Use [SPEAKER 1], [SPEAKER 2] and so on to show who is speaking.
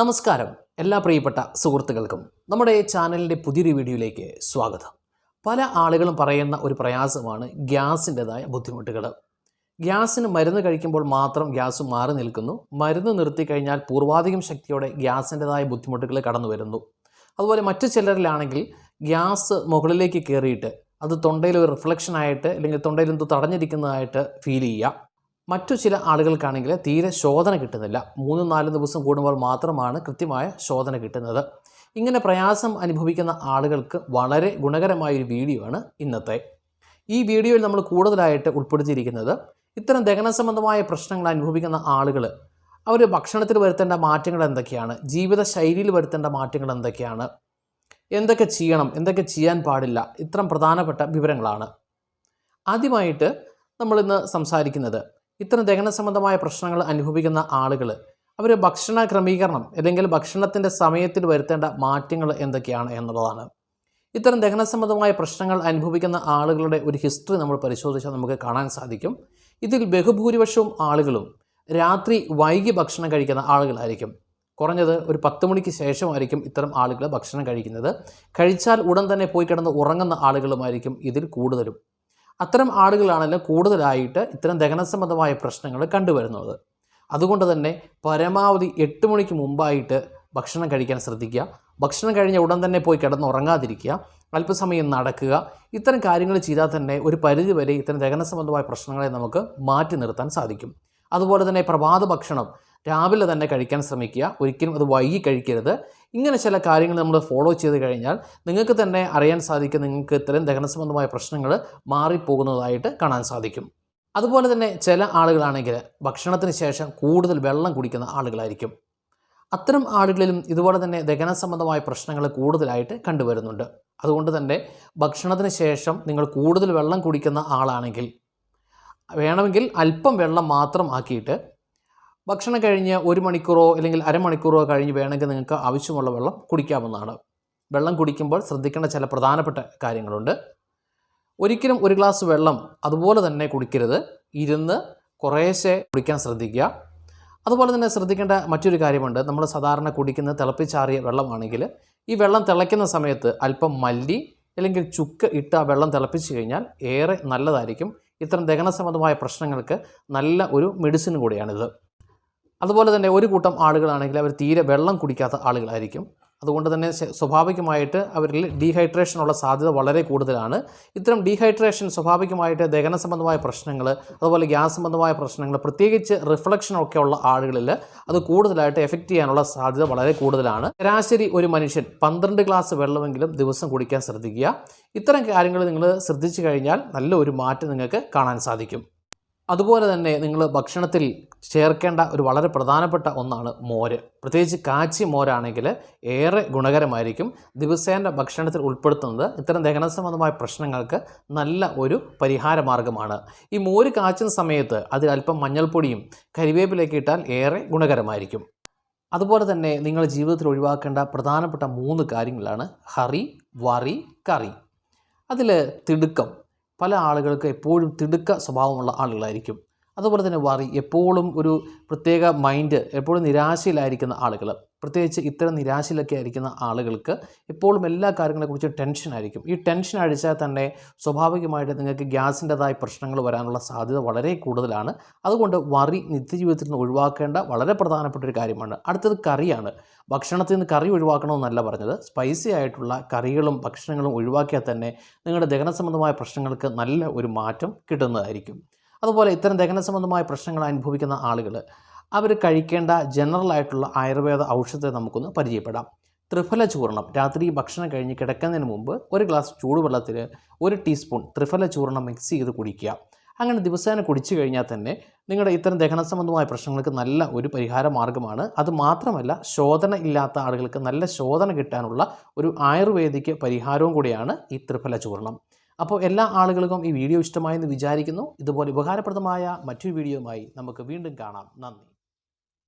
[SPEAKER 1] നമസ്കാരം. എല്ലാ പ്രിയപ്പെട്ട സുഹൃത്തുക്കൾക്കും നമ്മുടെ ചാനലിന്റെ പുതിയൊരു വീഡിയോയിലേക്ക് സ്വാഗതം. പല ആളുകളും പറയുന്ന ഒരു പ്രയാസമാണ് ഗ്യാസിന്റെതായ ബുദ്ധിമുട്ടുകൾ ഗ്യാസിന് മരുന്ന് കഴിക്കുമ്പോൾ മാത്രം ഗ്യാസ് മാറി നിൽക്കുന്നു. മരുന്ന് നിർത്തി കഴിഞ്ഞാൽ പൂർവാധികം ശക്തിയോടെ ഗ്യാസിന്റെതായ ബുദ്ധിമുട്ടുകൾ കടന്നു വരുന്നു. അതുപോലെ മറ്റു ചിലരിലാണെങ്കിൽ ഗ്യാസ് മുകളിലേക്ക് കയറിയിട്ട് അത് തൊണ്ടയിൽ ഒരു റിഫ്ലക്ഷൻ ആയിട്ട് അല്ലെങ്കിൽ തൊണ്ടയിൽ എന്തോ തടഞ്ഞിരിക്കുന്നതായിട്ട് ഫീൽ ചെയ്യുക. മറ്റു ചില ആളുകൾക്കാണെങ്കിൽ തീരെ ശോധന കിട്ടുന്നില്ല. മൂന്നും നാലും ദിവസം കൂടുമ്പോൾ മാത്രമാണ് കൃത്യമായ ശോധന കിട്ടുന്നത്. ഇങ്ങനെ പ്രയാസം അനുഭവിക്കുന്ന ആളുകൾക്ക് വളരെ ഗുണകരമായ ഒരു വീഡിയോ ആണ് ഇന്നത്തെ. ഈ വീഡിയോയിൽ നമ്മൾ കൂടുതലായിട്ട് ഉൾപ്പെടുത്തിയിരിക്കുന്നത് ഇത്തരം ദഹന സംബന്ധമായ പ്രശ്നങ്ങൾ അനുഭവിക്കുന്ന ആളുകൾ അവർ ഭക്ഷണത്തിൽ വരുത്തേണ്ട മാറ്റങ്ങൾ എന്തൊക്കെയാണ്? ജീവിത ശൈലിയിൽ വരുത്തേണ്ട മാറ്റങ്ങൾ എന്തൊക്കെയാണ്? എന്തൊക്കെ ചെയ്യണം? എന്തൊക്കെ ചെയ്യാൻ പാടില്ല? ഇത്തരം പ്രധാനപ്പെട്ട വിവരങ്ങളാണ്. ആദ്യമായിട്ട് നമ്മളിന്ന് സംസാരിക്കുന്നത് ഇത്തരം ദഹന സംബന്ധമായ പ്രശ്നങ്ങൾ അനുഭവിക്കുന്ന ആളുകൾ അവർ ഭക്ഷണ ക്രമീകരണം അല്ലെങ്കിൽ ഭക്ഷണത്തിന്റെ സമയത്തിൽ വരുത്തേണ്ട മാറ്റങ്ങൾ എന്തൊക്കെയാണ് എന്നുള്ളതാണ്. ഇത്തരം ദഹന സംബന്ധമായ പ്രശ്നങ്ങൾ അനുഭവിക്കുന്ന ആളുകളുടെ ഒരു ഹിസ്റ്ററി നമ്മൾ പരിശോധിച്ചാൽ നമുക്ക് കാണാൻ സാധിക്കും. ഇതിൽ ബഹുഭൂരിപക്ഷവും ആളുകളും രാത്രി വൈകി ഭക്ഷണം കഴിക്കുന്ന ആളുകളായിരിക്കും കുറഞ്ഞത് ഒരു പത്ത് മണിക്ക് ശേഷമായിരിക്കും ഇത്തരം ആളുകൾ ഭക്ഷണം കഴിക്കുന്നത്. കഴിച്ചാൽ ഉടൻ തന്നെ പോയി കിടന്ന് ഉറങ്ങുന്ന ആളുകളുമായിരിക്കും ഇതിൽ കൂടുതലും. അത്തരം ആളുകളാണല്ലോ കൂടുതലായിട്ട് ഇത്തരം ദഹന സംബന്ധമായ പ്രശ്നങ്ങൾ കണ്ടുവരുന്നത്. അതുകൊണ്ട് തന്നെ പരമാവധി എട്ട് മണിക്ക് മുമ്പായിട്ട് ഭക്ഷണം കഴിക്കാൻ ശ്രദ്ധിക്കുക. ഭക്ഷണം കഴിഞ്ഞ ഉടൻ തന്നെ പോയി കിടന്നുറങ്ങാതിരിക്കുക അല്പസമയം നടക്കുക. ഇത്തരം കാര്യങ്ങൾ ചെയ്താൽ തന്നെ ഒരു പരിധിവരെ ഇത്തരം ദഹന സംബന്ധമായ പ്രശ്നങ്ങളെ നമുക്ക് മാറ്റി നിർത്താൻ സാധിക്കും. അതുപോലെ തന്നെ പ്രഭാത ഭക്ഷണം രാവിലെ തന്നെ കഴിക്കാൻ ശ്രമിക്കുക. ഒരിക്കലും അത് വൈകി കഴിക്കരുത്. ഇങ്ങനെ ചില കാര്യങ്ങൾ നമ്മൾ ഫോളോ ചെയ്ത് കഴിഞ്ഞാൽ നിങ്ങൾക്ക് തന്നെ അറിയാൻ സാധിക്കും നിങ്ങൾക്ക് ഇത്തരം ദഹന സംബന്ധമായ പ്രശ്നങ്ങൾ മാറിപ്പോകുന്നതായിട്ട് കാണാൻ സാധിക്കും. അതുപോലെ തന്നെ ചില ആളുകളാണെങ്കിൽ ഭക്ഷണത്തിന് ശേഷം കൂടുതൽ വെള്ളം കുടിക്കുന്ന ആളുകളായിരിക്കും. അത്തരം ആളുകളിലും ഇതുപോലെ തന്നെ ദഹന സംബന്ധമായ പ്രശ്നങ്ങൾ കൂടുതലായിട്ട് കണ്ടുവരുന്നുണ്ട്. അതുകൊണ്ട് തന്നെ ഭക്ഷണത്തിന് ശേഷം നിങ്ങൾ കൂടുതൽ വെള്ളം കുടിക്കുന്ന ആളാണെങ്കിൽ വേണമെങ്കിൽ അല്പം വെള്ളം മാത്രം ആക്കിയിട്ട് ഭക്ഷണം കഴിഞ്ഞ് ഒരു മണിക്കൂറോ അല്ലെങ്കിൽ അരമണിക്കൂറോ കഴിഞ്ഞ് വേണമെങ്കിൽ നിങ്ങൾക്ക് ആവശ്യമുള്ള വെള്ളം കുടിക്കാവുന്നതാണ്. വെള്ളം കുടിക്കുമ്പോൾ ശ്രദ്ധിക്കേണ്ട ചില പ്രധാനപ്പെട്ട കാര്യങ്ങളുണ്ട്. ഒരിക്കലും ഒരു ഗ്ലാസ് വെള്ളം അതുപോലെ തന്നെ കുടിക്കരുത്. ഇരുന്ന് കുറേശ്ശെ കുടിക്കാൻ ശ്രദ്ധിക്കുക. അതുപോലെ തന്നെ ശ്രദ്ധിക്കേണ്ട മറ്റൊരു കാര്യമുണ്ട്. നമ്മൾ സാധാരണ കുടിക്കുന്ന തിളപ്പിച്ചാറിയ വെള്ളമാണെങ്കിൽ ഈ വെള്ളം തിളയ്ക്കുന്ന സമയത്ത് അല്പം മല്ലി അല്ലെങ്കിൽ ചുക്ക് ഇട്ട് ആ വെള്ളം തിളപ്പിച്ച് കഴിഞ്ഞാൽ ഏറെ നല്ലതായിരിക്കും. ഇത്തരം ദഹന സംബന്ധമായ പ്രശ്നങ്ങൾക്ക് നല്ല ഒരു മെഡിസിൻ കൂടിയാണിത്. അതുപോലെ തന്നെ ഒരു കൂട്ടം ആളുകളാണെങ്കിൽ അവർ തീരെ വെള്ളം കുടിക്കാത്ത ആളുകളായിരിക്കും. അതുകൊണ്ട് തന്നെ സ്വാഭാവികമായിട്ട് അവരിൽ ഡീഹൈഡ്രേഷനുള്ള സാധ്യത വളരെ കൂടുതലാണ്. ഇത്തരം ഡീഹൈഡ്രേഷൻ സ്വാഭാവികമായിട്ട് ദഹന സംബന്ധമായ പ്രശ്നങ്ങൾ അതുപോലെ ഗ്യാസ് സംബന്ധമായ പ്രശ്നങ്ങൾ പ്രത്യേകിച്ച് റിഫ്ലക്ഷനൊക്കെ ഉള്ള ആളുകളിൽ അത് കൂടുതലായിട്ട് എഫക്റ്റ് ചെയ്യാനുള്ള സാധ്യത വളരെ കൂടുതലാണ്. ശരാശരി ഒരു മനുഷ്യൻ പന്ത്രണ്ട് ഗ്ലാസ് വെള്ളമെങ്കിലും ദിവസം കുടിക്കാൻ ശ്രദ്ധിക്കുക. ഇത്തരം കാര്യങ്ങൾ നിങ്ങൾ ശ്രദ്ധിച്ചു കഴിഞ്ഞാൽ നല്ലൊരു മാറ്റം നിങ്ങൾക്ക് കാണാൻ സാധിക്കും. അതുപോലെ തന്നെ നിങ്ങൾ ഭക്ഷണത്തിൽ ചേർക്കേണ്ട ഒരു വളരെ പ്രധാനപ്പെട്ട ഒന്നാണ് മോര്. പ്രത്യേകിച്ച് കാച്ചി മോരാണെങ്കിൽ ഏറെ ഗുണകരമായിരിക്കും. ദിവസേന ഭക്ഷണത്തിൽ ഉൾപ്പെടുത്തുന്നത് ഇത്തരം ദഹന സംബന്ധമായ പ്രശ്നങ്ങൾക്ക് നല്ല ഒരു പരിഹാര മാർഗമാണ്. ഈ മോര് കാച്ചുന്ന സമയത്ത് അതിൽ അല്പം മഞ്ഞൾപ്പൊടിയും കരിവേപ്പിലേക്ക് ഇട്ടാൽ ഏറെ ഗുണകരമായിരിക്കും. അതുപോലെ തന്നെ നിങ്ങൾ ജീവിതത്തിൽ ഒഴിവാക്കേണ്ട പ്രധാനപ്പെട്ട മൂന്ന് കാര്യങ്ങളാണ്. Hurry worry curry. അതിൽ തിടുക്കം പല ആളുകൾക്ക് എപ്പോഴും തിടുക്ക സ്വഭാവമുള്ള ആളുകളായിരിക്കും. അതുപോലെ തന്നെ വറി എപ്പോഴും ഒരു പ്രത്യേക മൈൻഡ് എപ്പോഴും നിരാശയിലായിരിക്കുന്ന ആളുകൾ പ്രത്യേകിച്ച് ഇത്തരം നിരാശയിലൊക്കെ ആയിരിക്കുന്ന ആളുകൾക്ക് എപ്പോഴും എല്ലാ കാര്യങ്ങളെക്കുറിച്ചും ടെൻഷനായിരിക്കും ഈ ടെൻഷൻ അടിച്ചാൽ തന്നെ സ്വാഭാവികമായിട്ട് നിങ്ങൾക്ക് ഗ്യാസിന്റെതായ പ്രശ്നങ്ങൾ വരാനുള്ള സാധ്യത വളരെ കൂടുതലാണ്. അതുകൊണ്ട് വറി നിത്യജീവിതത്തിൽ നിന്ന് ഒഴിവാക്കേണ്ട വളരെ പ്രധാനപ്പെട്ട ഒരു കാര്യമാണ്. അടുത്തത് കറിയാണ്. ഭക്ഷണത്തിൽ നിന്ന് കറി ഒഴിവാക്കണമെന്നല്ല പറഞ്ഞത്. സ്പൈസി ആയിട്ടുള്ള കറികളും ഭക്ഷണങ്ങളും ഒഴിവാക്കിയാൽ തന്നെ നിങ്ങളുടെ ദഹന സംബന്ധമായ പ്രശ്നങ്ങൾക്ക് നല്ല ഒരു മാറ്റം കിട്ടുന്നതായിരിക്കും. അതുപോലെ ഇത്തരം ദഹന സംബന്ധമായ പ്രശ്നങ്ങൾ അനുഭവിക്കുന്ന ആളുകൾ അവർ കഴിക്കേണ്ട ജനറൽ ആയിട്ടുള്ള ആയുർവേദ ഔഷധത്തെ നമുക്കൊന്ന് പരിചയപ്പെടാം. ത്രിഫല ചൂർണം രാത്രി ഭക്ഷണം കഴിഞ്ഞ് കിടക്കുന്നതിന് മുമ്പ് ഒരു ഗ്ലാസ് ചൂടുവെള്ളത്തിൽ ഒരു ടീസ്പൂൺ ത്രിഫല ചൂർണം മിക്സ് ചെയ്ത് കുടിക്കുക. അങ്ങനെ ദിവസേന കുടിച്ചു കഴിഞ്ഞാൽ തന്നെ നിങ്ങളുടെ ഇത്തരം ദഹന സംബന്ധമായ പ്രശ്നങ്ങൾക്ക് നല്ല ഒരു പരിഹാര മാർഗമാണ്. അത് മാത്രമല്ല ശോധന ഇല്ലാത്ത ആളുകൾക്ക് നല്ല ശോധന കിട്ടാനുള്ള ഒരു ആയുർവേദിക് പരിഹാരവും കൂടിയാണ് ഈ ത്രിഫല ചൂർണം അപ്പോൾ എല്ലാ ആളുകൾക്കും ഈ വീഡിയോ ഇഷ്ടമായെന്ന് വിചാരിക്കുന്നു. ഇതുപോലെ ഉപകാരപ്രദമായ മറ്റൊരു വീഡിയോയുമായി നമുക്ക് വീണ്ടും കാണാം. നന്ദി.